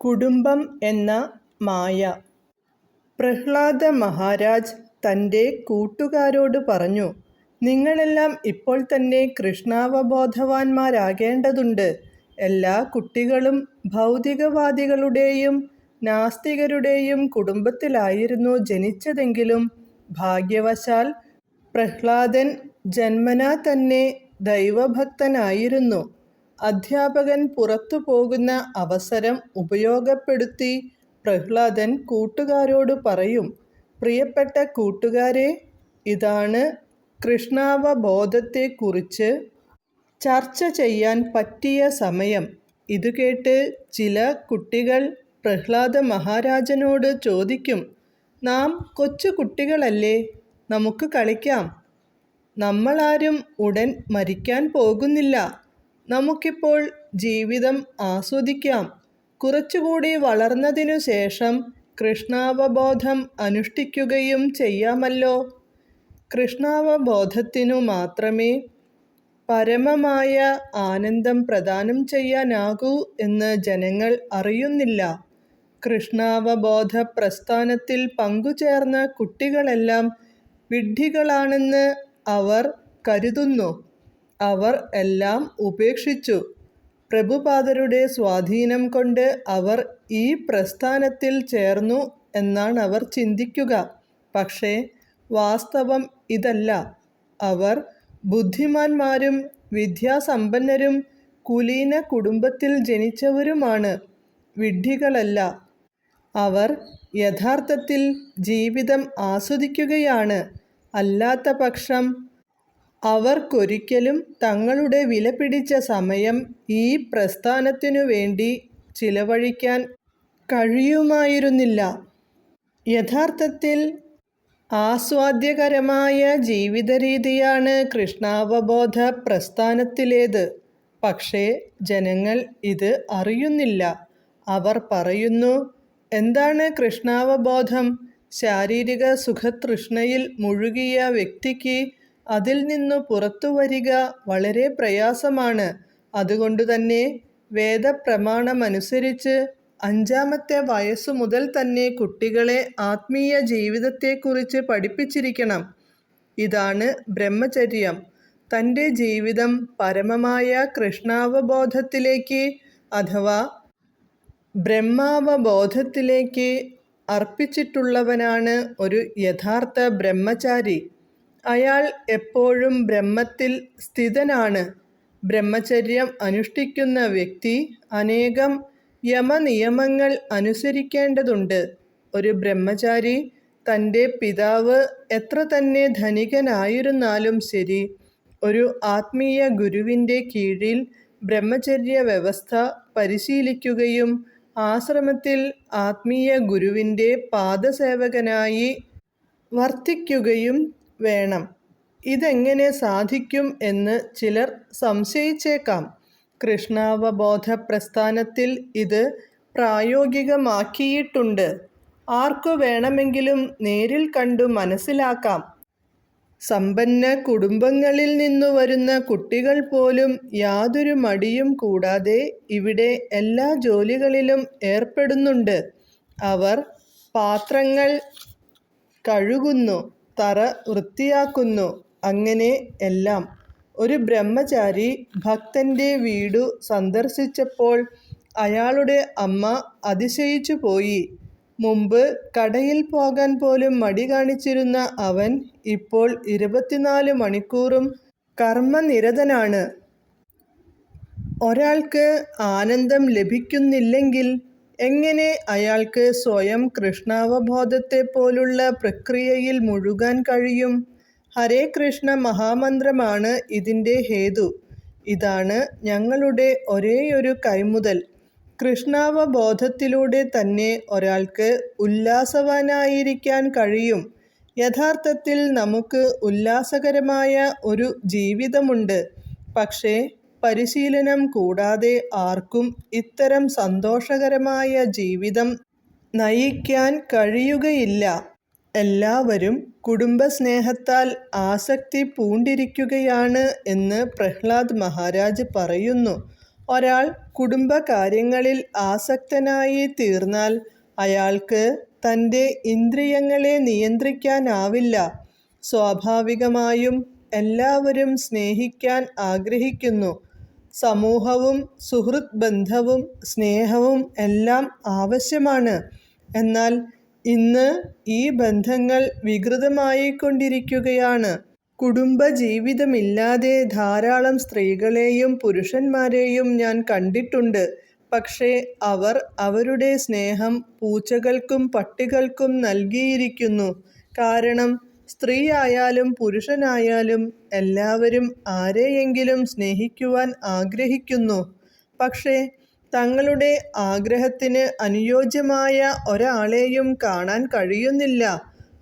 കുടുംബം എന്ന മായ. പ്രഹ്ലാദ മഹാരാജ് തന്റെ കൂട്ടുകാരോട് പറഞ്ഞു നിങ്ങളെല്ലാം ഇപ്പോൾ തന്നെ കൃഷ്ണാവബോധവാന്മാരാകേണ്ടതുണ്ട്. എല്ലാ കുട്ടികളും ഭൗതികവാദികളുടെയും നാസ്തികരുടെയും കുടുംബത്തിലായിരുന്നു ജനിച്ചതെങ്കിലും ഭാഗ്യവശാൽ പ്രഹ്ലാദൻ ജന്മനാ തന്നെ ദൈവഭക്തനായിരുന്നു. അധ്യാപകൻ പുറത്തു പോകുന്ന അവസരം ഉപയോഗപ്പെടുത്തി പ്രഹ്ലാദൻ കൂട്ടുകാരോട് പറയും പ്രിയപ്പെട്ട കൂട്ടുകാരെ ഇതാണ് കൃഷ്ണാവബോധത്തെക്കുറിച്ച് ചർച്ച ചെയ്യാൻ പറ്റിയ സമയം ഇതു കേട്ട് ചില കുട്ടികൾ പ്രഹ്ലാദ മഹാരാജനോട് ചോദിക്കും നാം കൊച്ചു കുട്ടികളല്ലേ? നമുക്ക് കളിക്കാം. നമ്മളാരും ഉടൻ മരിക്കാൻ പോകുന്നില്ല. നമുക്കിപ്പോൾ ജീവിതം ആസ്വദിക്കാം. കുറച്ചുകൂടി വളർന്നതിനു ശേഷം കൃഷ്ണാവബോധം അനുഷ്ഠിക്കുകയും ചെയ്യാമല്ലോ. കൃഷ്ണാവബോധത്തിനു മാത്രമേ പരമമായ ആനന്ദം പ്രദാനം ചെയ്യാനാകൂ എന്ന് ജനങ്ങൾ അറിയുന്നില്ല. കൃഷ്ണാവബോധ പ്രസ്ഥാനത്തിൽ പങ്കുചേർന്ന കുട്ടികളെല്ലാം വിഡ്ഢികളാണെന്ന് അവർ കരുതുന്നു. അവർ എല്ലാം ഉപേക്ഷിച്ചു. പ്രഭുപാദരുടെ സ്വാധീനം കൊണ്ട് അവർ ഈ പ്രസ്ഥാനത്തിൽ ചേർന്നു എന്നാണ് അവർ ചിന്തിക്കുക. പക്ഷേ വാസ്തവം ഇതല്ല. അവർ ബുദ്ധിമാന്മാരും വിദ്യാസമ്പന്നരും കുലീന കുടുംബത്തിൽ ജനിച്ചവരുമാണ്. വിഡ്ഢികളല്ല. അവർ യഥാർത്ഥത്തിൽ ജീവിതം ആസ്വദിക്കുകയാണ്. അല്ലാത്ത പക്ഷം അവർക്കൊരിക്കലും തങ്ങളുടെ വിലപിടിച്ച സമയം ഈ പ്രസ്ഥാനത്തിനു വേണ്ടി ചിലവഴിക്കാൻ കഴിയുമായിരുന്നില്ല. യഥാർത്ഥത്തിൽ ആസ്വാദ്യകരമായ ജീവിതരീതിയാണ് കൃഷ്ണാവബോധ പ്രസ്ഥാനത്തിലേത്. പക്ഷേ ജനങ്ങൾ ഇത് അറിയുന്നില്ല. അവർ പറയുന്നു എന്താണ് കൃഷ്ണാവബോധം? ശാരീരിക സുഖതൃഷ്ണയിൽ മുഴുകിയ വ്യക്തിക്ക് അതിൽ നിന്നു പുറത്തു വരിക വളരെ പ്രയാസമാണ്. അതുകൊണ്ടുതന്നെ വേദപ്രമാണമനുസരിച്ച് അഞ്ചാമത്തെ വയസ്സു മുതൽ തന്നെ കുട്ടികളെ ആത്മീയ ജീവിതത്തെക്കുറിച്ച് പഠിപ്പിച്ചിരിക്കണം. ഇതാണ് ബ്രഹ്മചര്യം. തന്റെ ജീവിതം പരമമായ കൃഷ്ണാവബോധത്തിലേക്ക് അഥവാ ബ്രഹ്മാവബോധത്തിലേക്ക് അർപ്പിച്ചിട്ടുള്ളവനാണ് ഒരു യഥാർത്ഥ ബ്രഹ്മചാരി. അയാൾ എപ്പോഴും ബ്രഹ്മത്തിൽ സ്ഥിതനാണ്. ബ്രഹ്മചര്യം അനുഷ്ഠിക്കുന്ന വ്യക്തി അനേകം യമനിയമങ്ങൾ അനുസരിക്കേണ്ടതുണ്ട്. ഒരു ബ്രഹ്മചാരി തന്റെ പിതാവ് എത്ര തന്നെ ധനികനായിരുന്നാലും ശരി ഒരു ആത്മീയ ഗുരുവിന്റെ കീഴിൽ ബ്രഹ്മചര്യ വ്യവസ്ഥ പരിശീലിക്കുകയും ആശ്രമത്തിൽ ആത്മീയ ഗുരുവിന്റെ പാദസേവകനായി വർത്തിക്കുകയും വേണം. ഇതെങ്ങനെ സാധിക്കും എന്ന് ചിലർ സംശയിച്ചേക്കാം. കൃഷ്ണാവബോധ പ്രസ്ഥാനത്തിൽ ഇത് പ്രായോഗികമാക്കിയിട്ടുണ്ട്. ആർക്കു വേണമെങ്കിലും നേരിൽ കണ്ടു മനസ്സിലാക്കാം. സമ്പന്ന കുടുംബങ്ങളിൽ നിന്നു വരുന്ന കുട്ടികൾ പോലും യാതൊരു മടിയും കൂടാതെ ഇവിടെ എല്ലാ ജോലികളിലും ഏർപ്പെടുന്നുണ്ട്. അവർ പാത്രങ്ങൾ കഴുകുന്നു. തറ വൃത്തിയാക്കുന്നു. അങ്ങനെ എല്ലാം. ഒരു ബ്രഹ്മചാരി ഭക്തന്റെ വീടു സന്ദർശിച്ചപ്പോൾ അയാളുടെ അമ്മ അതിശയിച്ചു പോയി. മുമ്പ് കടയിൽ പോകാൻ പോലും മടി കാണിച്ചിരുന്ന അവൻ ഇപ്പോൾ ഇരുപത്തിനാല് മണിക്കൂറും കർമ്മനിരതനാണ്. ഒരാൾക്ക് ആനന്ദം ലഭിക്കുന്നില്ലെങ്കിൽ എങ്ങനെ അയാൾക്ക് സ്വയം കൃഷ്ണാവബോധത്തെ പോലുള്ള പ്രക്രിയയിൽ മുഴുകാൻ കഴിയും? ഹരേ കൃഷ്ണ മഹാമന്ത്രമാണ് ഇതിന്റെ ഹേതു. ഇതാണ് ഞങ്ങളുടെ ഒരേയൊരു കൈമുതൽ. കൃഷ്ണാവബോധത്തിലൂടെ തന്നെ ഒരാൾക്ക് ഉല്ലാസവാനായിരിക്കാൻ കഴിയും. യഥാർത്ഥത്തിൽ നമുക്ക് ഉല്ലാസകരമായ ഒരു ജീവിതമുണ്ട്. പക്ഷേ പരിശീലനം കൂടാതെ ആർക്കും ഇത്തരം സന്തോഷകരമായ ജീവിതം നയിക്കാൻ കഴിയുകയില്ല. എല്ലാവരും കുടുംബസ്നേഹത്താൽ ആസക്തി പൂണ്ടിരിക്കുകയാണ് എന്ന് പ്രഹ്ലാദ് മഹാരാജ് പറയുന്നു. ഒരാൾ കുടുംബകാര്യങ്ങളിൽ ആസക്തനായി തീർന്നാൽ അയാൾക്ക് തന്റെ ഇന്ദ്രിയങ്ങളെ നിയന്ത്രിക്കാനാവില്ല. സ്വാഭാവികമായും എല്ലാവരും സ്നേഹിക്കാൻ ആഗ്രഹിക്കുന്നു. സമൂഹവും സുഹൃത്ത് ബന്ധവും സ്നേഹവും എല്ലാം ആവശ്യമാണ്. എന്നാൽ ഇന്ന് ഈ ബന്ധങ്ങൾ വികൃതമായിക്കൊണ്ടിരിക്കുകയാണ്. കുടുംബജീവിതമില്ലാതെ ധാരാളം സ്ത്രീകളെയും പുരുഷന്മാരെയും ഞാൻ കണ്ടിട്ടുണ്ട്. പക്ഷേ അവർ അവരുടെ സ്നേഹം പൂച്ചകൾക്കും പട്ടികൾക്കും നൽകിയിരിക്കുന്നു. കാരണം സ്ത്രീയായാലും പുരുഷനായാലും എല്ലാവരും ആരെയെങ്കിലും സ്നേഹിക്കുവാൻ ആഗ്രഹിക്കുന്നു. പക്ഷേ തങ്ങളുടെ ആഗ്രഹത്തിന് അനുയോജ്യമായ ഒരാളെയും കാണാൻ കഴിയുന്നില്ല.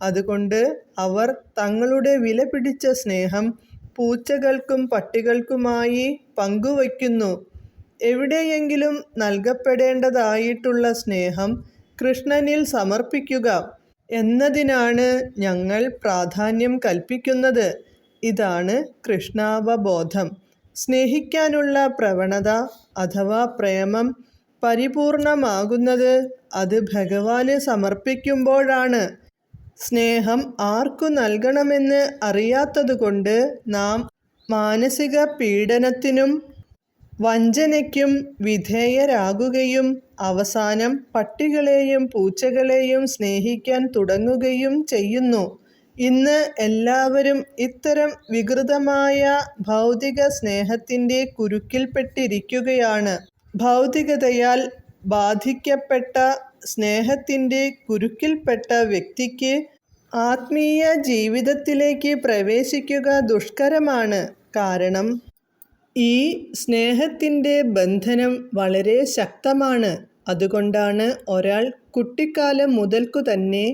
അതുകൊണ്ട് അവർ തങ്ങളുടെ വില പിടിച്ച സ്നേഹം പൂച്ചകൾക്കും പട്ടികൾക്കുമായി പങ്കുവയ്ക്കുന്നു. എവിടെയെങ്കിലും നൽകപ്പെടേണ്ടതായിട്ടുള്ള സ്നേഹം കൃഷ്ണനിൽ സമർപ്പിക്കുക. എന്നതിനാണ് ഞങ്ങൾ പ്രാധാന്യം കൽപ്പിക്കുന്നത്. ഇതാണ് കൃഷ്ണാവബോധം. സ്നേഹിക്കാനുള്ള പ്രവണത അഥവാ പ്രേമം പരിപൂർണമാകുന്നത് അത് ഭഗവാന് സമർപ്പിക്കുമ്പോഴാണ്. സ്നേഹം ആർക്കു നൽകണമെന്ന് അറിയാത്തതുകൊണ്ട് നാം മാനസിക പീഡനത്തിനും വഞ്ചനയ്ക്കും വിധേയരാകുകയും അവസാനം പട്ടികളെയും പൂച്ചകളെയും സ്നേഹിക്കാൻ തുടങ്ങുകയും ചെയ്യുന്നു. ഇന്ന് എല്ലാവരും ഇത്തരം വികൃതമായ ഭൗതിക സ്നേഹത്തിന്റെ കുരുക്കിൽപ്പെട്ടിരിക്കുകയാണ്. ഭൗതികതയാൽ ബാധിക്കപ്പെട്ട സ്നേഹത്തിന്റെ കുരുക്കിൽപ്പെട്ട വ്യക്തിക്ക് ആത്മീയ ജീവിതത്തിലേക്ക് പ്രവേശിക്കുക ദുഷ്കരമാണ്. കാരണം ഈ സ്നേഹത്തിന്റെ ബന്ധനം വളരെ ശക്തമാണ്. അതുകൊണ്ടാണ് ഒരാൾ കുട്ടിക്കാലം മുതൽക്കു തന്നെ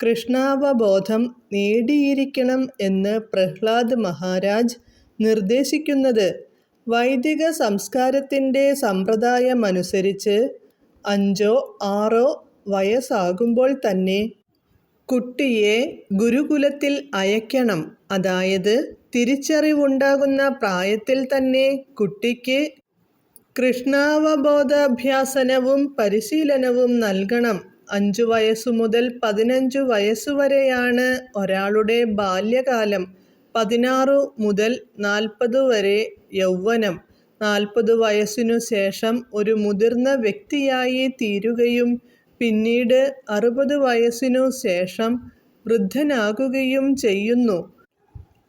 കൃഷ്ണാവബോധം നേടിയിരിക്കണം എന്ന് പ്രഹ്ലാദ് മഹാരാജ് നിർദ്ദേശിക്കുന്നത്. വൈദിക സംസ്കാരത്തിന്റെ സമ്പ്രദായമനുസരിച്ച് അഞ്ചോ ആറോ വയസ്സാകുമ്പോൾ തന്നെ കുട്ടിയെ ഗുരുകുലത്തിൽ അയക്കണം. അതായത് തിരിച്ചറിവുണ്ടാകുന്ന പ്രായത്തിൽ തന്നെ കുട്ടിക്ക് കൃഷ്ണാവബോധാഭ്യാസനവും പരിശീലനവും നൽകണം. അഞ്ചു വയസ്സു മുതൽ പതിനഞ്ചു വയസ്സുവരെയാണ് ഒരാളുടെ ബാല്യകാലം. പതിനാറു മുതൽ നാൽപ്പത് വരെ യൗവനം. നാൽപ്പത് വയസ്സിനു ശേഷം ഒരു മുതിർന്ന വ്യക്തിയായി തീരുകയും പിന്നീട് അറുപത് വയസ്സിനു ശേഷം വൃദ്ധനാകുകയും ചെയ്യുന്നു.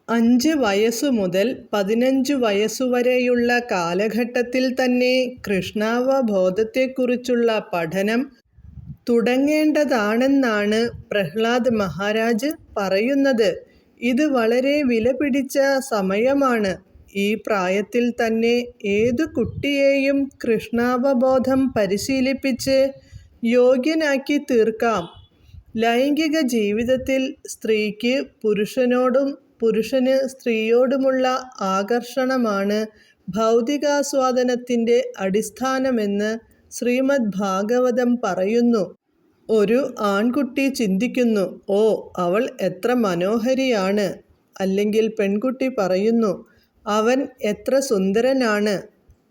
അഞ്ച് വയസ്സു മുതൽ പതിനഞ്ച് വയസ്സുവരെയുള്ള കാലഘട്ടത്തിൽ തന്നെ കൃഷ്ണാവബോധത്തെക്കുറിച്ചുള്ള പഠനം തുടങ്ങേണ്ടതാണെന്നാണ് പ്രഹ്ലാദ് മഹാരാജ് പറയുന്നത്. ഇത് വളരെ വിലപിടിച്ച സമയമാണ്. ഈ പ്രായത്തിൽ തന്നെ ഏതു കുട്ടിയെയും കൃഷ്ണാവബോധം പരിശീലിപ്പിച്ച് യോഗ്യനാക്കി തീർക്കാം. ലൈംഗിക ജീവിതത്തിൽ സ്ത്രീക്ക് പുരുഷനോടും പുരുഷന് സ്ത്രീയോടുമുള്ള ആകർഷണമാണ് ഭൗതികാസ്വാദനത്തിന്റെ അടിസ്ഥാനമെന്ന് ശ്രീമദ് ഭാഗവതം പറയുന്നു. ഒരു ആൺകുട്ടി ചിന്തിക്കുന്നു ഓ അവൾ എത്ര മനോഹരിയാണ്. അല്ലെങ്കിൽ പെൺകുട്ടി പറയുന്നു അവൻ എത്ര സുന്ദരനാണ്.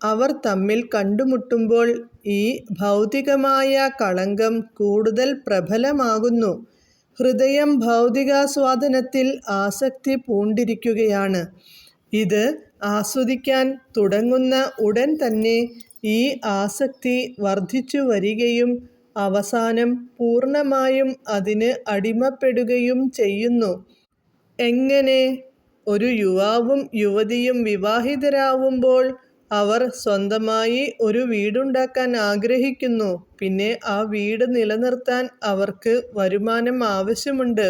അവർ തമ്മിൽ കണ്ടുമുട്ടുമ്പോൾ ഈ ഭൗതികമായ കളങ്കം കൂടുതൽ പ്രബലമാകുന്നു. ഹൃദയം ഭൗതികാസ്വാദനത്തിൽ ആസക്തി പൂണ്ടിരിക്കുകയാണ്. ഇത് ആസ്വദിക്കാൻ തുടങ്ങുന്ന ഉടൻ തന്നെ ഈ ആസക്തി വർദ്ധിച്ചു വരികയും അവസാനം പൂർണമായും അതിന് അടിമപ്പെടുകയും ചെയ്യുന്നു. എങ്ങനെ? ഒരു യുവാവും യുവതിയും വിവാഹിതരാവുമ്പോൾ അവർ സ്വന്തമായി ഒരു വീടുണ്ടാക്കാൻ ആഗ്രഹിക്കുന്നു. പിന്നെ ആ വീട് നിലനിർത്താൻ അവർക്ക് വരുമാനം ആവശ്യമുണ്ട്.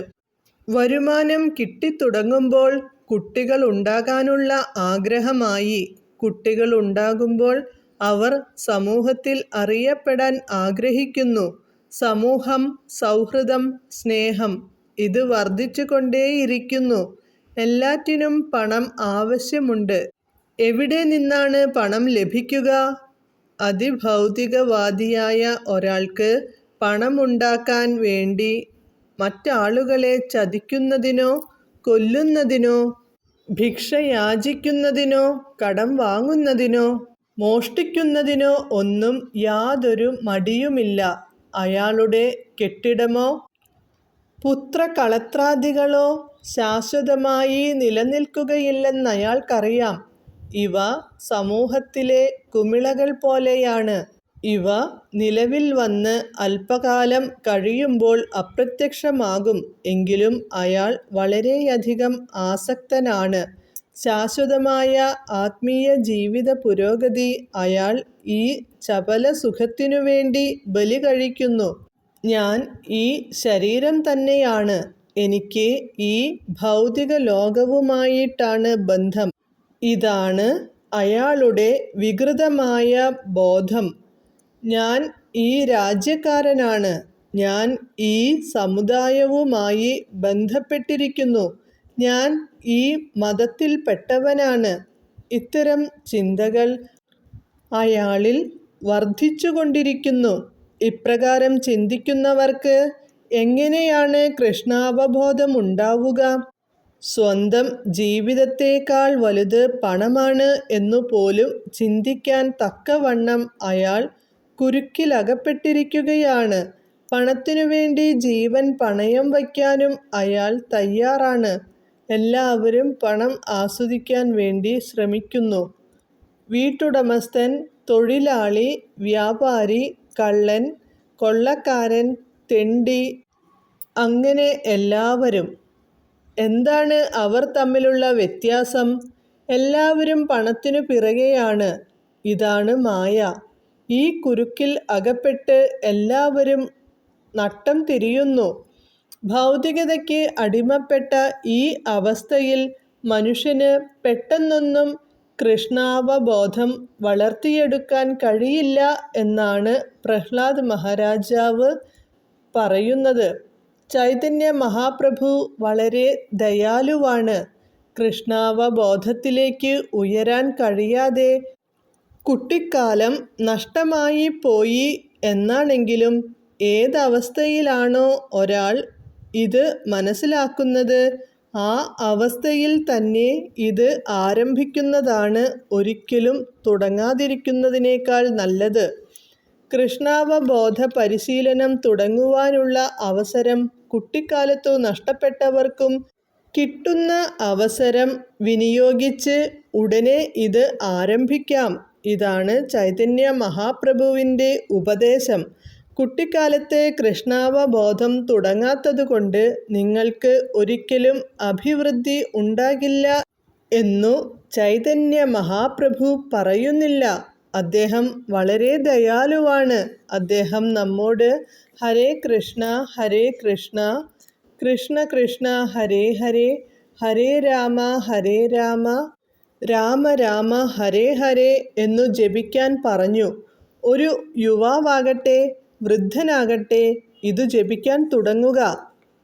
വരുമാനം കിട്ടിത്തുടങ്ങുമ്പോൾ കുട്ടികൾ ഉണ്ടാകാനുള്ള ആഗ്രഹമായി. കുട്ടികൾ ഉണ്ടാകുമ്പോൾ അവർ സമൂഹത്തിൽ അറിയപ്പെടാൻ ആഗ്രഹിക്കുന്നു. സമൂഹം സൗഹൃദം സ്നേഹം ഇത് വർദ്ധിച്ചുകൊണ്ടേയിരിക്കുന്നു. എല്ലാറ്റിനും പണം ആവശ്യമുണ്ട്. എവിടെ നിന്നാണ് പണം ലഭിക്കുക? അതിഭൗതികവാദിയായ ഒരാൾക്ക് പണമുണ്ടാക്കാൻ വേണ്ടി മറ്റാളുകളെ ചതിക്കുന്നതിനോ കൊല്ലുന്നതിനോ ഭിക്ഷയാചിക്കുന്നതിനോ കടം വാങ്ങുന്നതിനോ മോഷ്ടിക്കുന്നതിനോ ഒന്നും യാതൊരു മടിയുമില്ല. അയാളുടെ കെട്ടിടമോ പുത്രകളത്രാദികളോ ശാശ്വതമായി നിലനിൽക്കുകയില്ലെന്നയാൾക്കറിയാം. ഇവ സമൂഹത്തിലെ കുമിളകൾ പോലെയാണ്. ഇവ നിലവിൽ വന്ന് അല്പകാലം കഴിയുമ്പോൾ അപ്രത്യക്ഷമാകും. എങ്കിലും അയാൾ വളരെയധികം ആസക്തനാണ്. ശാശ്വതമായ ആത്മീയ ജീവിത പുരോഗതി അയാൾ ഈ ചപല സുഖത്തിനു വേണ്ടി ബലി കഴിക്കുന്നു. ഞാൻ ഈ ശരീരം തന്നെയാണ്. എനിക്ക് ഈ ഭൗതിക ലോകവുമായിട്ടാണ് ബന്ധം. ഇതാണ് അയാളുടെ വികൃതമായ ബോധം. ഞാൻ ഈ രാജ്യക്കാരനാണ്. ഞാൻ ഈ സമുദായവുമായി ബന്ധപ്പെട്ടിരിക്കുന്നു. ഞാൻ ഈ മതത്തിൽപ്പെട്ടവനാണ്. ഇത്തരം ചിന്തകൾ അയാളിൽ വർദ്ധിച്ചുകൊണ്ടിരിക്കുന്നു. ഇപ്രകാരം ചിന്തിക്കുന്നവർക്ക് എങ്ങനെയാണ് കൃഷ്ണാവബോധമുണ്ടാവുക? സ്വന്തം ജീവിതത്തേക്കാൾ വലുത് പണമാണ് എന്നു പോലും ചിന്തിക്കാൻ തക്കവണ്ണം അയാൾ കുരുക്കിലകപ്പെട്ടിരിക്കുകയാണ്. പണത്തിനു വേണ്ടി ജീവൻ പണയം വയ്ക്കാനും അയാൾ തയ്യാറാണ്. എല്ലാവരും പണം ആസ്വദിക്കാൻ വേണ്ടി ശ്രമിക്കുന്നു. വീട്ടുടമസ്ഥൻ തൊഴിലാളി വ്യാപാരി കള്ളൻ കൊള്ളക്കാരൻ തെണ്ടി അങ്ങനെ എല്ലാവരും എന്താണ് അവർ തമ്മിലുള്ള വ്യത്യാസം? എല്ലാവരും പണത്തിനു പിറകെയാണ്. ഇതാണ് മായ. ഈ കുരുക്കിൽ അകപ്പെട്ട് എല്ലാവരും നട്ടം തിരിയുന്നു. ഭൗതികതയ്ക്ക് അടിമപ്പെട്ട ഈ അവസ്ഥയിൽ മനുഷ്യന് പെട്ടെന്നൊന്നും കൃഷ്ണാവബോധം വളർത്തിയെടുക്കാൻ കഴിയില്ല എന്നാണ് പ്രഹ്ലാദ് മഹാരാജാവ് പറയുന്നത്. ചൈതന്യ മഹാപ്രഭു വളരെ ദയാലുവാണ്. കൃഷ്ണാവബോധത്തിലേക്ക് ഉയരാൻ കഴിയാതെ കുട്ടിക്കാലം നഷ്ടമായി പോയി എന്നാണെങ്കിലും ഏതവസ്ഥയിലാണോ ഒരാൾ ഇത് മനസ്സിലാക്കുന്നത് ആ അവസ്ഥയിൽ തന്നെ ഇത് ആരംഭിക്കുന്നതാണ് ഒരിക്കലും തുടങ്ങാതിരിക്കുന്നതിനേക്കാൾ നല്ലത്. കൃഷ്ണാവബോധ പരിശീലനം തുടങ്ങുവാനുള്ള അവസരം കുട്ടിക്കാലത്തു നഷ്ടപ്പെട്ടവർക്കും കിട്ടുന്ന അവസരം വിനിയോഗിച്ച് ഉടനെ ഇത് ആരംഭിക്കാം. ഇതാണ് ചൈതന്യ മഹാപ്രഭുവിന്റെ ഉപദേശം. കുട്ടിക്കാലത്തെ കൃഷ്ണാവബോധം തുടങ്ങാത്തതുകൊണ്ട് നിങ്ങൾക്ക് ഒരിക്കലും അഭിവൃദ്ധി ഉണ്ടാകില്ല എന്നു ചൈതന്യ മഹാപ്രഭു പറയുന്നില്ല. അദ്ദേഹം വളരെ ദയാലുവാണ്. അദ്ദേഹം നമ്മോട് ഹരേ കൃഷ്ണ ഹരേ കൃഷ്ണ കൃഷ്ണ കൃഷ്ണ ഹരേ ഹരേ ഹരേ രാമ ഹരേ രാമ രാമ രാമ ഹരേ ഹരേ എന്നു ജപിക്കാൻ പറഞ്ഞു. ഒരു യുവാവാകട്ടെ വൃദ്ധനാകട്ടെ ഇത് ജപിക്കാൻ തുടങ്ങുക.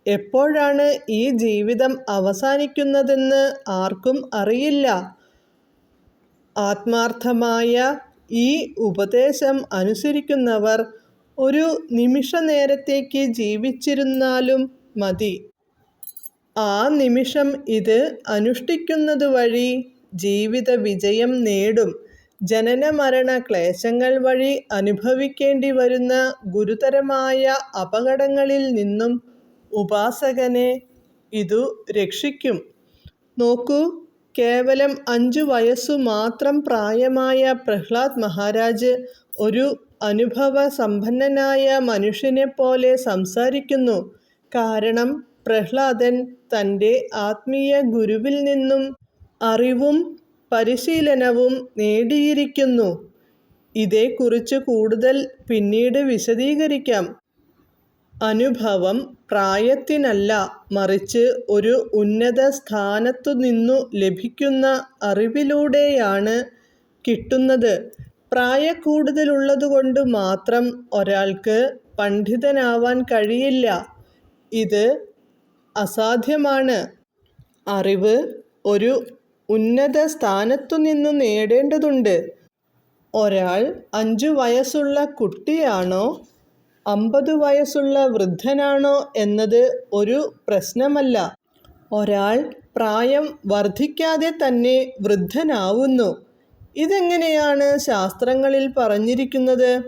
എപ്പോഴാണ് ഈ ജീവിതം അവസാനിക്കുന്നതെന്ന് ആർക്കും അറിയില്ല. ആത്മാർത്ഥമായ ഈ ഉപദേശം അനുസരിക്കുന്നവർ ഒരു നിമിഷ നേരത്തേക്ക് ജീവിച്ചിരുന്നാലും മതി. ആ നിമിഷം ഇത് അനുഷ്ഠിക്കുന്നത് വഴി ജീവിത വിജയം നേടും. ജനന മരണ ക്ലേശങ്ങൾ വഴി അനുഭവിക്കേണ്ടി വരുന്ന ഗുരുതരമായ അപകടങ്ങളിൽ നിന്നും ഉപാസകനെ ഇതു രക്ഷിക്കും. നോക്കൂ കേവലം അഞ്ചു വയസ്സു മാത്രം പ്രായമായ പ്രഹ്ലാദ് മഹാരാജ് ഒരു അനുഭവ സമ്പന്നനായ മനുഷ്യനെ പോലെ സംസാരിക്കുന്നു. കാരണം പ്രഹ്ലാദൻ തന്റെ ആത്മീയ ഗുരുവിൽ നിന്നും അറിവും പരിശീലനവും നേടിയിരിക്കുന്നു. ഇതേക്കുറിച്ച് കൂടുതൽ പിന്നീട് വിശദീകരിക്കാം. അനുഭവം പ്രായത്തിനല്ല മറിച്ച് ഒരു ഉന്നത സ്ഥാനത്തു നിന്നു ലഭിക്കുന്ന അറിവിലൂടെയാണ് കിട്ടുന്നത്. പ്രായക്കൂടുതലുള്ളതുകൊണ്ട് മാത്രം ഒരാൾക്ക് പണ്ഡിതനാവാൻ കഴിയില്ല. ഇത് അസാധ്യമാണ്. അറിവ് ഒരു ഉന്നത സ്ഥാനത്തു നിന്ന് നേടേണ്ടതുണ്ട്. ഒരാൾ അഞ്ചു വയസ്സുള്ള കുട്ടിയാണോ അമ്പത് വയസ്സുള്ള വൃദ്ധനാണോ എന്നത് ഒരു പ്രശ്നമല്ല. ഒരാൾ പ്രായം വർദ്ധിക്കാതെ തന്നെ വൃദ്ധനാവുന്നു. ഇതെങ്ങനെയാണ് ശാസ്ത്രങ്ങളിൽ പറഞ്ഞിരിക്കുന്നത്?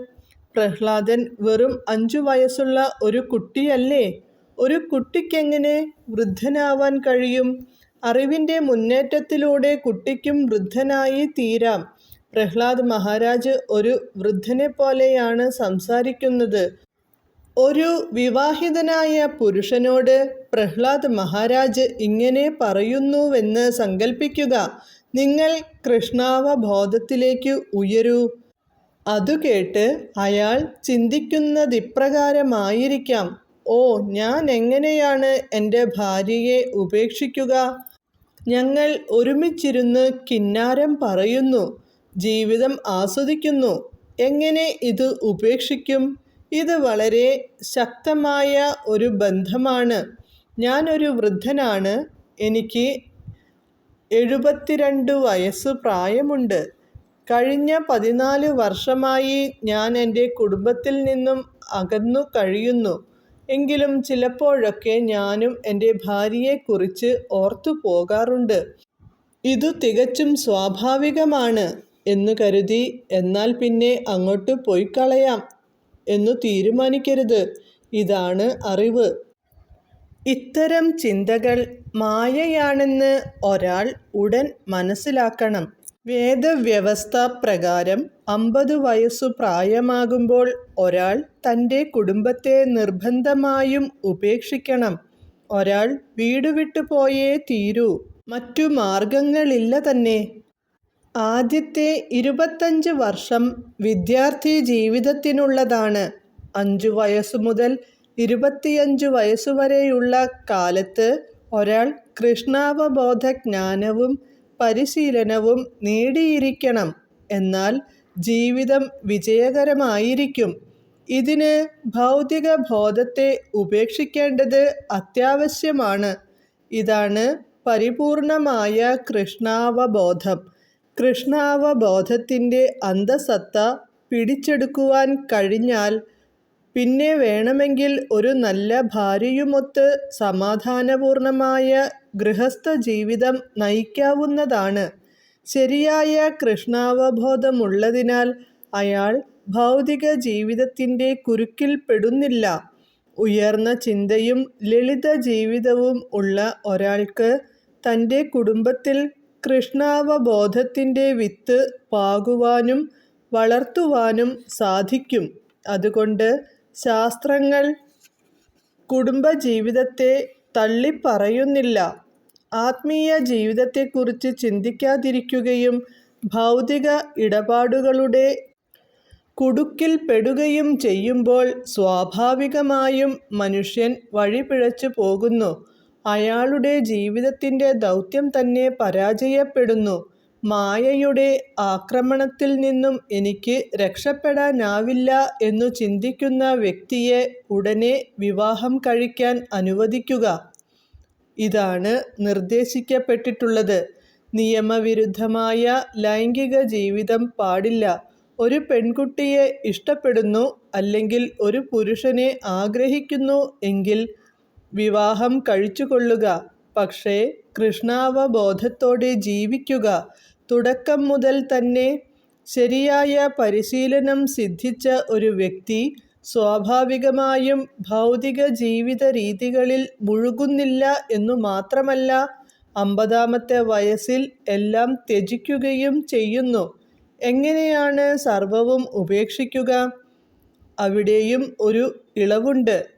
പ്രഹ്ലാദൻ വെറും അഞ്ചു വയസ്സുള്ള ഒരു കുട്ടിയല്ലേ? ഒരു കുട്ടിക്കെങ്ങനെ വൃദ്ധനാവാൻ കഴിയും? അറിവിന്റെ മുന്നേറ്റത്തിലൂടെ കുട്ടിക്കും വൃദ്ധനായി തീരാം. പ്രഹ്ലാദ് മഹാരാജ് ഒരു വൃദ്ധനെ പോലെയാണ് സംസാരിക്കുന്നത്. ഒരു വിവാഹിതനായ പുരുഷനോട് പ്രഹ്ലാദ് മഹാരാജ് ഇങ്ങനെ പറയുന്നുവെന്ന് സങ്കൽപ്പിക്കുക. നിങ്ങൾ കൃഷ്ണാവബോധത്തിലേക്ക് ഉയരൂ. അതു കേട്ട് അയാൾ ചിന്തിക്കുന്നതിപ്രകാരമായിരിക്കാം. ഓ ഞാൻ എങ്ങനെയാണ് എന്റെ ഭാര്യയെ ഉപേക്ഷിക്കുക? ഞങ്ങൾ ഒരുമിച്ചിരുന്ന് കിന്നാരം പറയുന്നു. ജീവിതം ആസ്വദിക്കുന്നു. എങ്ങനെ ഇത് ഉപേക്ഷിക്കും? ഇത് വളരെ ശക്തമായ ഒരു ബന്ധമാണ്. ഞാനൊരു വൃദ്ധനാണ്. എനിക്ക് എഴുപത്തിരണ്ട് വയസ്സ് പ്രായമുണ്ട്. കഴിഞ്ഞ പതിനാല് വർഷമായി ഞാൻ എന്റെ കുടുംബത്തിൽ നിന്നും അകന്നു കഴിയുന്നു. എങ്കിലും ചിലപ്പോഴൊക്കെ ഞാനും എന്റെ ഭാര്യയെക്കുറിച്ച് ഓർത്തു പോകാറുണ്ട്. ഇതു തികച്ചും സ്വാഭാവികമാണ്. എന്ന് കരുതി എന്നാൽ പിന്നെ അങ്ങോട്ട് പോയി കളയാം എന്ന് തീരുമാനിക്കരുത്. ഇതാണ് അറിവ്. ഇത്തരം ചിന്തകൾ മായയാണെന്ന് ഒരാൾ ഉടൻ മനസ്സിലാക്കണം. വേദവ്യവസ്ഥ പ്രകാരം അമ്പത് വയസ്സു പ്രായമാകുമ്പോൾ ഒരാൾ തന്റെ കുടുംബത്തെ നിർബന്ധമായും ഉപേക്ഷിക്കണം. ഒരാൾ വീട് വിട്ടു പോയേ തീരൂ. മറ്റു മാർഗങ്ങളില്ല തന്നെ. ആദ്യത്തെ ഇരുപത്തഞ്ച് വർഷം വിദ്യാർത്ഥി ജീവിതത്തിനുള്ളതാണ്. അഞ്ചു വയസ്സു മുതൽ ഇരുപത്തിയഞ്ച് വയസ്സുവരെയുള്ള കാലത്ത് ഒരാൾ കൃഷ്ണാവബോധ ജ്ഞാനവും പരിശീലനവും നേടിയിരിക്കണം. എന്നാൽ ജീവിതം വിജയകരമായിരിക്കും. ഇതിന് ഭൗതിക ബോധത്തെ ഉപേക്ഷിക്കേണ്ടത് അത്യാവശ്യമാണ്. ഇതാണ് പരിപൂർണമായ കൃഷ്ണാവബോധം. കൃഷ്ണാവബോധത്തിന്റെ അന്തസത്ത പിടിച്ചെടുക്കുവാൻ കഴിഞ്ഞാൽ പിന്നെ വേണമെങ്കിൽ ഒരു നല്ല ഭാര്യയുമൊത്ത് സമാധാനപൂർണമായ ഗൃഹസ്ഥ ജീവിതം നയിക്കാവുന്നതാണ്. ശരിയായ കൃഷ്ണാവബോധമുള്ളതിനാൽ അയാൾ ഭൗതിക ജീവിതത്തിന്റെ കുരുക്കിൽ പെടുന്നില്ല. ഉയർന്ന ചിന്തയും ലളിത ജീവിതവും ഉള്ള ഒരാൾക്ക് തന്റെ കുടുംബത്തിൽ കൃഷ്ണാവബോധത്തിന്റെ വിത്ത് പാകുവാനും വളർത്തുവാനും സാധിക്കും. അതുകൊണ്ട് ശാസ്ത്രങ്ങൾ കുടുംബജീവിതത്തെ തള്ളിപ്പറയുന്നില്ല. ആത്മീയ ജീവിതത്തെക്കുറിച്ച് ചിന്തിക്കാതിരിക്കുകയും ഭൗതിക ഇടപാടുകളുടെ കുടുക്കിൽ പെടുകയും ചെയ്യുമ്പോൾ സ്വാഭാവികമായും മനുഷ്യൻ വഴിപിഴച്ചു പോകുന്നു. അയാളുടെ ജീവിതത്തിന്റെ ദൗത്യം തന്നെ പരാജയപ്പെടുന്നു. മായയുടെ ആക്രമണത്തിൽ നിന്നും എനിക്ക് രക്ഷപ്പെടാനാവില്ല എന്നു ചിന്തിക്കുന്ന വ്യക്തിയെ ഉടനെ വിവാഹം കഴിക്കാൻ അനുവദിക്കുക. ഇതാണ് നിർദ്ദേശിക്കപ്പെട്ടിട്ടുള്ളത്. നിയമവിരുദ്ധമായ ലൈംഗിക ജീവിതം പാടില്ല. ഒരു പെൺകുട്ടിയെ ഇഷ്ടപ്പെടുന്നു അല്ലെങ്കിൽ ഒരു പുരുഷനെ ആഗ്രഹിക്കുന്നു എങ്കിൽ വിവാഹം കഴിച്ചുകൊള്ളുക. പക്ഷേ കൃഷ്ണാവബോധത്തോടെ ജീവിക്കുക. തുടക്കം മുതൽ തന്നെ ശരിയായ പരിശീലനം സിദ്ധിച്ച ഒരു വ്യക്തി സ്വാഭാവികമായും ഭൗതിക ജീവിത രീതികളിൽ മുഴുകുന്നില്ല എന്നു മാത്രമല്ല അമ്പതാമത്തെ വയസ്സിൽ എല്ലാം ത്യജിക്കുകയും ചെയ്യുന്നു. എങ്ങനെയാണ് സർവവും ഉപേക്ഷിക്കുക? അവിടെയും ഒരു ഇളവുണ്ട്.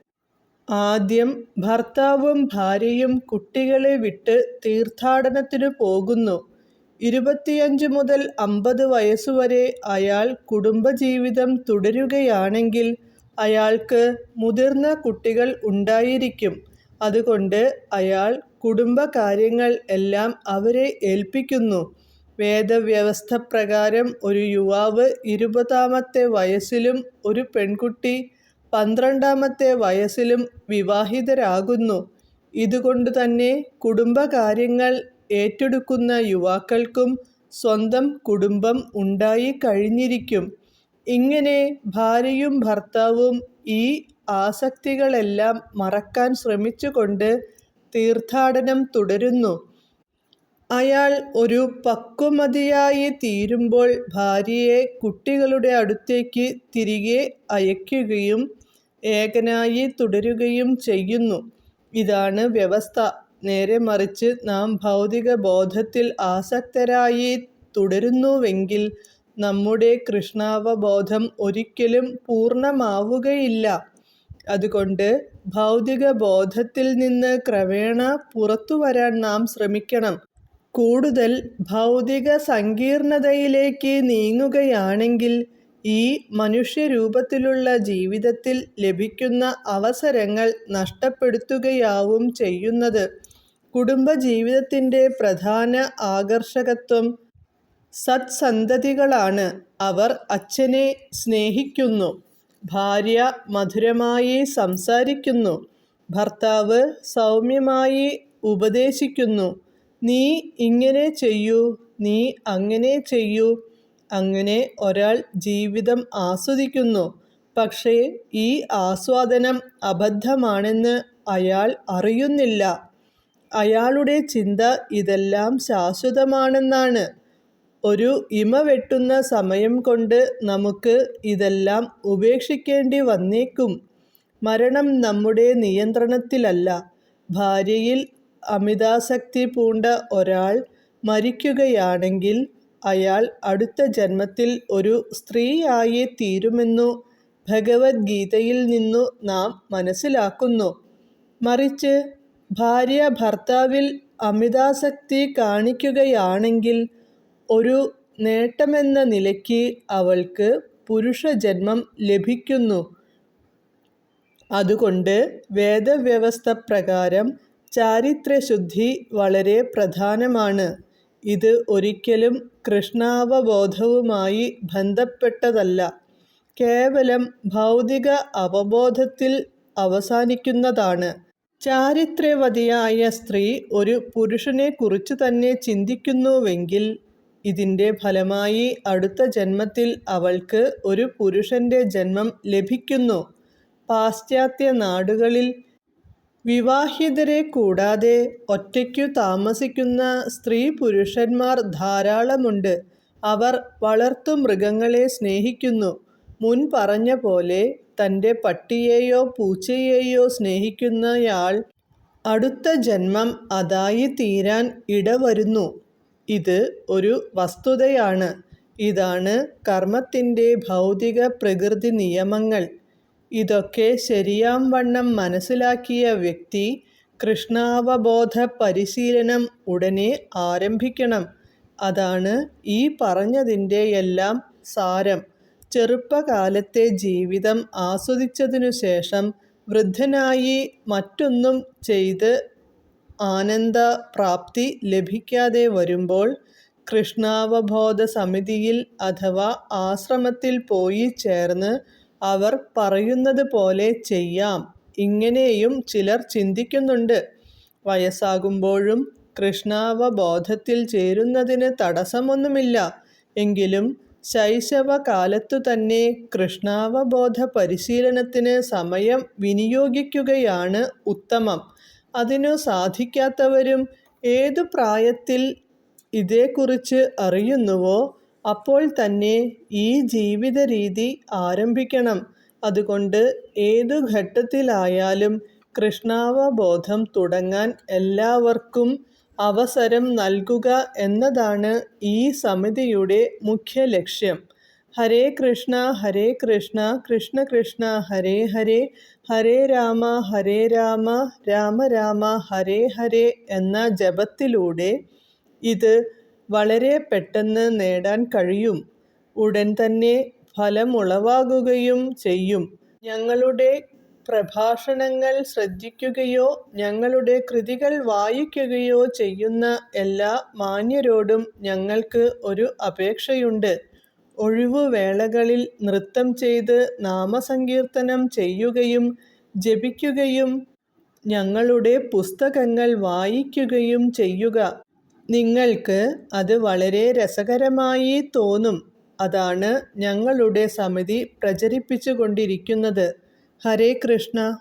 ആദ്യം ഭർത്താവും ഭാര്യയും കുട്ടികളെ വിട്ട് തീർത്ഥാടനത്തിനു പോകുന്നു. ഇരുപത്തിയഞ്ച് മുതൽ അമ്പത് വയസ്സുവരെ അയാൾ കുടുംബജീവിതം തുടരുകയാണെങ്കിൽ അയാൾക്ക് മുതിർന്ന കുട്ടികൾ ഉണ്ടായിരിക്കും. അതുകൊണ്ട് അയാൾ കുടുംബകാര്യങ്ങൾ എല്ലാം അവരെ ഏൽപ്പിക്കുന്നു. വേദവ്യവസ്ഥ പ്രകാരം ഒരു യുവാവ് ഇരുപതാമത്തെ വയസ്സിലും ഒരു പെൺകുട്ടി പന്ത്രണ്ടാമത്തെ വയസ്സിലും വിവാഹിതരാകുന്നു. ഇതുകൊണ്ട് തന്നെ കുടുംബകാര്യങ്ങൾ ഏറ്റെടുക്കുന്ന യുവാക്കൾക്കും സ്വന്തം കുടുംബം ഉണ്ടായി കഴിഞ്ഞിരിക്കും. ഇങ്ങനെ ഭാര്യയും ഭർത്താവും ഈ ആസക്തികളെല്ലാം മറക്കാൻ ശ്രമിച്ചുകൊണ്ട് തീർത്ഥാടനം തുടരുന്നു. അയാൾ ഒരു പക്വമതിയായി തീരുമ്പോൾ ഭാര്യയെ കുട്ടികളുടെ അടുത്തേക്ക് തിരികെ അയയ്ക്കുകയും ഏകനായി തുടരുകയും ചെയ്യുന്നു. ഇതാണ് വ്യവസ്ഥ. നേരെ മറിച്ച് നാം ഭൗതിക ബോധത്തിൽ ആസക്തരായി തുടരുന്നുവെങ്കിൽ നമ്മുടെ കൃഷ്ണാവബോധം ഒരിക്കലും പൂർണമാവുകയില്ല. അതുകൊണ്ട് ഭൗതിക ബോധത്തിൽ നിന്ന് ക്രമേണ പുറത്തു വരാൻ നാം ശ്രമിക്കണം. കൂടുതൽ ഭൗതിക സങ്കീർണതയിലേക്ക് നീങ്ങുകയാണെങ്കിൽ ഈ മനുഷ്യരൂപത്തിലുള്ള ജീവിതത്തിൽ ലഭിക്കുന്ന അവസരങ്ങൾ നഷ്ടപ്പെടുത്തുകയാവും ചെയ്യുന്നത്. കുടുംബജീവിതത്തിന്റെ പ്രധാന ആകർഷകത്വം സത്സന്തതികളാണ്. അവർ അച്ഛനെ സ്നേഹിക്കുന്നു. ഭാര്യ മധുരമായി സംസാരിക്കുന്നു. ഭർത്താവ് സൗമ്യമായി ഉപദേശിക്കുന്നു. നീ ഇങ്ങനെ ചെയ്യൂ, നീ അങ്ങനെ ചെയ്യൂ. അങ്ങനെ ഒരാൾ ജീവിതം ആസ്വദിക്കുന്നു. പക്ഷേ ഈ ആസ്വാദനം അബദ്ധമാണെന്ന് അയാൾ അറിയുന്നില്ല. അയാളുടെ ചിന്ത ഇതെല്ലാം ശാശ്വതമാണെന്നാണ്. ഒരു ഇമ വെട്ടുന്ന സമയം കൊണ്ട് നമുക്ക് ഇതെല്ലാം ഉപേക്ഷിക്കേണ്ടി വന്നേക്കും. മരണം നമ്മുടെ നിയന്ത്രണത്തിലല്ല. ഭാര്യയിൽ അമിതാസക്തി പൂണ്ട ഒരാൾ മരിക്കുകയാണെങ്കിൽ അയാൾ അടുത്ത ജന്മത്തിൽ ഒരു സ്ത്രീയായി തീരുമെന്നു ഭഗവത്ഗീതയിൽ നിന്നു നാം മനസ്സിലാക്കുന്നു. മറിച്ച് ഭാര്യ ഭർത്താവിൽ അമിതാസക്തി കാണിക്കുകയാണെങ്കിൽ ഒരു നേട്ടമെന്ന നിലയ്ക്ക് അവൾക്ക് പുരുഷജന്മം ലഭിക്കുന്നു. അതുകൊണ്ട് വേദവ്യവസ്ഥ പ്രകാരം ചാരിത്രശുദ്ധി വളരെ പ്രധാനമാണ്. ഇത് ഒരിക്കലും കൃഷ്ണാവബോധവുമായി ബന്ധപ്പെട്ടതല്ല. കേവലം ഭൗതിക അവബോധത്തിൽ അവസാനിക്കുന്നതാണ്. ചാരിത്രവതിയായ സ്ത്രീ ഒരു പുരുഷനെക്കുറിച്ച് തന്നെ ചിന്തിക്കുന്നുവെങ്കിൽ ഇതിന്റെ ഫലമായി അടുത്ത ജന്മത്തിൽ അവൾക്ക് ഒരു പുരുഷന്റെ ജന്മം ലഭിക്കുന്നു. പാശ്ചാത്യ നാടുകളിൽ വിവാഹിതരെ കൂടാതെ ഒറ്റയ്ക്കു താമസിക്കുന്ന സ്ത്രീ പുരുഷന്മാർ ധാരാളമുണ്ട്. അവർ വളർത്തു മൃഗങ്ങളെ സ്നേഹിക്കുന്നു. മുൻ പറഞ്ഞ പോലെ തന്റെ പട്ടിയെയോ പൂച്ചയെയോ സ്നേഹിക്കുന്നയാൾ അടുത്ത ജന്മം അതായി തീരാൻ ഇടവരുന്നു. ഇത് ഒരു വസ്തുതയാണ്. ഇതാണ് കർമ്മത്തിന്റെ ഭൗതിക പ്രകൃതിനിയമങ്ങൾ. ഇതൊക്കെ ശരിയാം വണ്ണം മനസ്സിലാക്കിയ വ്യക്തി കൃഷ്ണാവബോധ പരിശീലനം ഉടനെ ആരംഭിക്കണം. അതാണ് ഈ പറഞ്ഞതിന്റെ എല്ലാം സാരം. ചെറുപ്പകാലത്തെ ജീവിതം ആസ്വദിച്ചതിനു ശേഷം വൃദ്ധനായി മറ്റൊന്നും ചെയ്ത് ആനന്ദ പ്രാപ്തി ലഭിക്കാതെ വരുമ്പോൾ കൃഷ്ണാവബോധ സമിതിയിൽ അഥവാ ആശ്രമത്തിൽ പോയി ചേർന്ന് അവർ പറയുന്നത് പോലെ ചെയ്യാം. ഇങ്ങനെയും ചിലർ ചിന്തിക്കുന്നുണ്ട്. വയസ്സാകുമ്പോഴും കൃഷ്ണാവബോധത്തിൽ ചേരുന്നതിന് തടസ്സമൊന്നുമില്ല. എങ്കിലും ശൈശവകാലത്തു തന്നെ കൃഷ്ണാവബോധ പരിശീലനത്തിന് സമയം വിനിയോഗിക്കുകയാണ് ഉത്തമം. അതിനു സാധിക്കാത്തവരും ഏതു പ്രായത്തിൽ ഇതേക്കുറിച്ച് അറിയുന്നുവോ അപ്പോൾ തന്നെ ഈ ജീവിത രീതി ആരംഭിക്കണം. അതുകൊണ്ട് ഏതു ഘട്ടത്തിലായാലും കൃഷ്ണാവബോധം തുടങ്ങാൻ എല്ലാവർക്കും അവസരം നൽകുക എന്നതാണ് ഈ സമിതിയുടെ മുഖ്യ ലക്ഷ്യം ഹരേ കൃഷ്ണ ഹരേ കൃഷ്ണ കൃഷ്ണ കൃഷ്ണ ഹരേ ഹരേ ഹരേ രാമ ഹരേ രാമ രാമ രാമ ഹരേ ഹരേ എന്ന ജപത്തിലൂടെ ഇത് വളരെ പെട്ടെന്ന് നേടാൻ കഴിയും. ഉടൻ തന്നെ ഫലമുളവാകുകയും ചെയ്യും. ഞങ്ങളുടെ പ്രഭാഷണങ്ങൾ ശ്രദ്ധിക്കുകയോ ഞങ്ങളുടെ കൃതികൾ വായിക്കുകയോ ചെയ്യുന്ന എല്ലാ മാന്യരോടും ഞങ്ങൾക്ക് ഒരു അപേക്ഷയുണ്ട്. ഒഴിവുവേളകളിൽ നൃത്തം ചെയ്ത് നാമസങ്കീർത്തനം ചെയ്യുകയും ജപിക്കുകയും ഞങ്ങളുടെ പുസ്തകങ്ങൾ വായിക്കുകയും ചെയ്യുക. നിങ്ങൾക്ക് അത് വളരെ രസകരമായി തോന്നും. അതാണ് ഞങ്ങളുടെ സമിതി പ്രചരിപ്പിച്ചുകൊണ്ടിരിക്കുന്നത്. ഹരേ കൃഷ്ണ